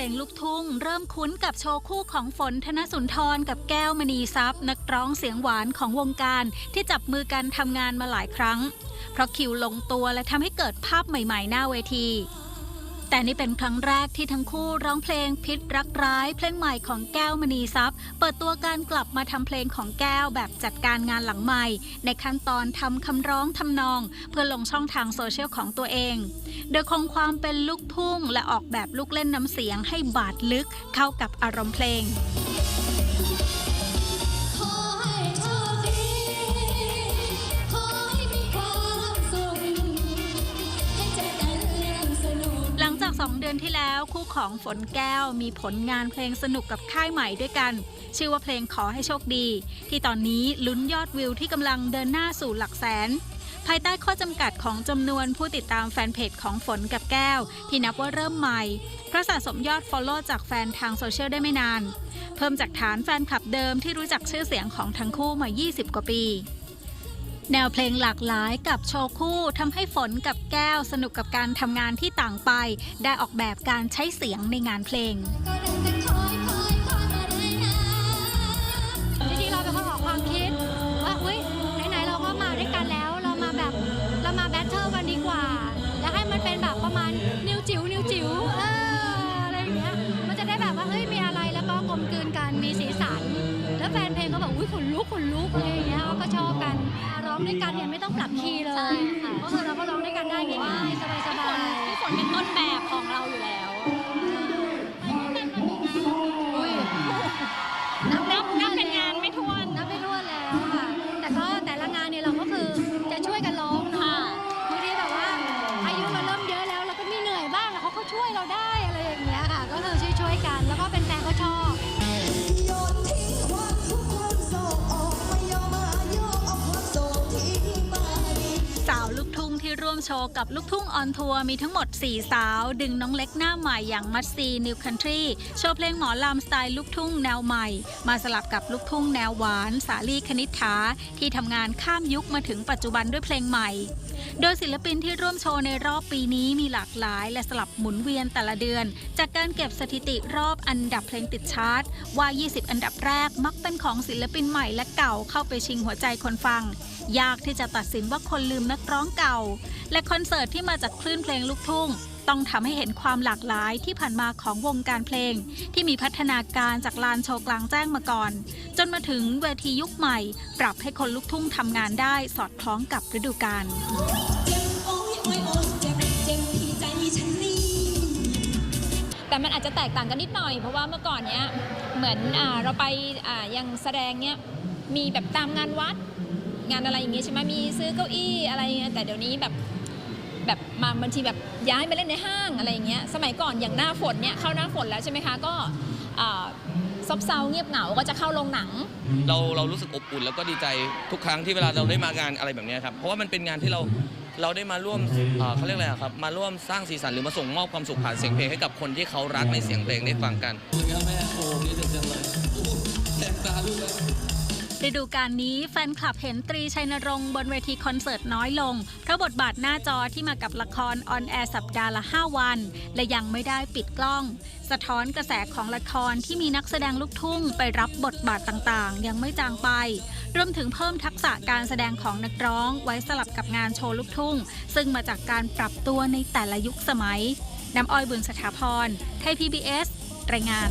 ลงลูกทุ่ง เริ่มคุ้นกับโชว์คู่ของฝนธนสุนทรกับแก้วมณีทรัพย์ นักร้องเสียงหวานของวงการที่จับมือกันทำงานมาหลายครั้ง เพราะคิวลงตัวและทำให้เกิดภาพใหม่ๆ หน้าเวที แต่นี่เป็นครั้งแรกที่ทั้งคู่ร้องเพลงพิษรักร้าย เพลงใหม่ของแก้วมณีทรัพย์ เปิดตัวการกลับมาทำเพลงของแก้วแบบจัดการงานหลังใหม่ ในขั้นตอนทำคำร้องทำนอง เพื่อลงช่องทางโซเชียลของตัวเอง โดยคงความเป็นลูกทุ่ง และออกแบบลูกเล่นน้ำเสียงให้บาดลึกเข้ากับอารมณ์เพลง 2 เดือนที่แล้ว คู่ของฝนแก้วมีผลงานเพลงสนุกกับค่ายใหม่ด้วยกัน ชื่อว่าเพลงขอให้โชคดี ที่ตอนนี้ลุ้นยอดวิวที่กำลังเดินหน้าสู่หลักแสน ภายใต้ข้อจำกัดของจำนวนผู้ติดตามแฟนเพจของฝนกับแก้ว ที่นับว่าเริ่มใหม่เพราะสะสมยอด Follow จากแฟนทางโซเชียลได้ไม่นาน เพิ่มจากฐานแฟนคลับเดิมที่รู้จักชื่อเสียงของทั้งคู่มา 20 กว่าปี แนวเพลงหลากหลายกับโชว์คู่ทำให้ฝนกับแก้วสนุกกับการทำงานที่ต่างไป ได้ออกแบบการใช้เสียงในงานเพลงจริงๆเราเป็นคนออกความคิด ว่าเฮ้ยไหนๆเราก็มาด้วยกันแล้ว เรามาแบบเรามาแบทเทิลกันดีกว่า แล้วให้มันเป็นแบบประมาณนิ้วจิ๋วนิ้วจิ๋วเอออะไรอย่างเงี้ยมันจะได้แบบว่าเฮ้ยมีอะไรแล้วก็กลมกลืนกันมีสีสัน แล้วแฟนเพลงก็แบบอุ้ยขนลุกขนลุกอะไรอย่างเงี้ยเขาก็ชอบกัน องด้วยกันเนี่ยไม่ต้องปรับคีย์เลยก็คือเราก็ร้องด้วยกันได้ง่ายๆสบายๆ พี่ฝนเป็นต้นแบบของเราอยู่แล้ว ร่วมโชว์กับลูกทุ่งออนทัวร์มีทั้งหมด 4 สาว ดึงน้องเล็กหน้าใหม่อย่างมัตซีนิวคันทรีโชว์เพลงหมอลำสไตล์ลูกทุ่งแนวใหม่ มาสลับกับลูกทุ่งแนวหวาน สาลีคณิษฐาที่ทำงานข้ามยุคมาถึงปัจจุบันด้วยเพลงใหม่ โดยศิลปินที่ร่วมโชว์ในรอบปีนี้มีหลากหลายและสลับหมุนเวียนแต่ละเดือน จากการเก็บสถิติรอบอันดับเพลงติดชาร์ตว่า 20 อันดับแรกมักเป็นของศิลปินใหม่และเก่าเข้าไปชิงหัวใจคนฟัง ยากที่จะตัดสินว่าคนลืมนักร้องเก่า และคอนเสิร์ตที่มาจากคลื่นเพลงลูกทุ่ง ต้องทำให้เห็นความหลากหลายที่ผ่านมาของวงการเพลง ที่มีพัฒนาการจากลานโชว์กลางแจ้งมาก่อน จนมาถึงเวทียุคใหม่ ปรับให้คนลูกทุ่งทำงานได้สอดคล้องกับฤดูกาลแต่มันอาจจะแตกต่างกันนิดหน่อย เพราะว่าเมื่อก่อนเนี้ยเหมือนอเราไปยังแสดงเนี้ยมีแบบตามงานวัด งานอะไรอย่างเงี้ยใช่ไหมมีซื้อเก้าอี้อะไรเงี้ยแต่เดี๋ยวนี้แบบ แบบมาบางทีแบบย้ายมาเล่นในห้างอะไรอย่างเงี้ยสมัยก่อนอย่างหน้าฝนเนี่ยเข้าหน้าฝนแล้วใช่ไหมคะก็ซบเซาเงียบเหงาก็จะเข้าโรงหนัง เราเรารู้สึกอบอุ่นแล้วก็ดีใจทุกครั้งที่เวลาเราได้มางานอะไรแบบเนี้ยครับเพราะว่ามันเป็นงานที่เราเราได้มาร่วมเขาเรียกอะไรครับมาร่วมสร้างสีสันหรือมาส่งมอบความสุขผ่านเสียงเพลงให้กับคนที่เขารักในเสียงเพลงได้ฟังกัน ฤดูกาลนี้แฟนคลับเห็นตรีชัยนรงค์บนเวทีคอนเสิร์ตน้อยลง เพราะบทบาทหน้าจอที่มากับละครออนแอร์สัปดาห์ละ 5 วัน และยังไม่ได้ปิดกล้อง สะท้อนกระแสของละครที่มีนักแสดงลูกทุ่งไปรับบทบาทต่างๆ ยังไม่จางไป รวมถึงเพิ่มทักษะการแสดงของนักร้อง ไว้สลับกับงานโชว์ลูกทุ่ง ซึ่งมาจากการปรับตัวในแต่ละยุคสมัยน้ำอ้อยบุญสถาพรไทย PBS รายงาน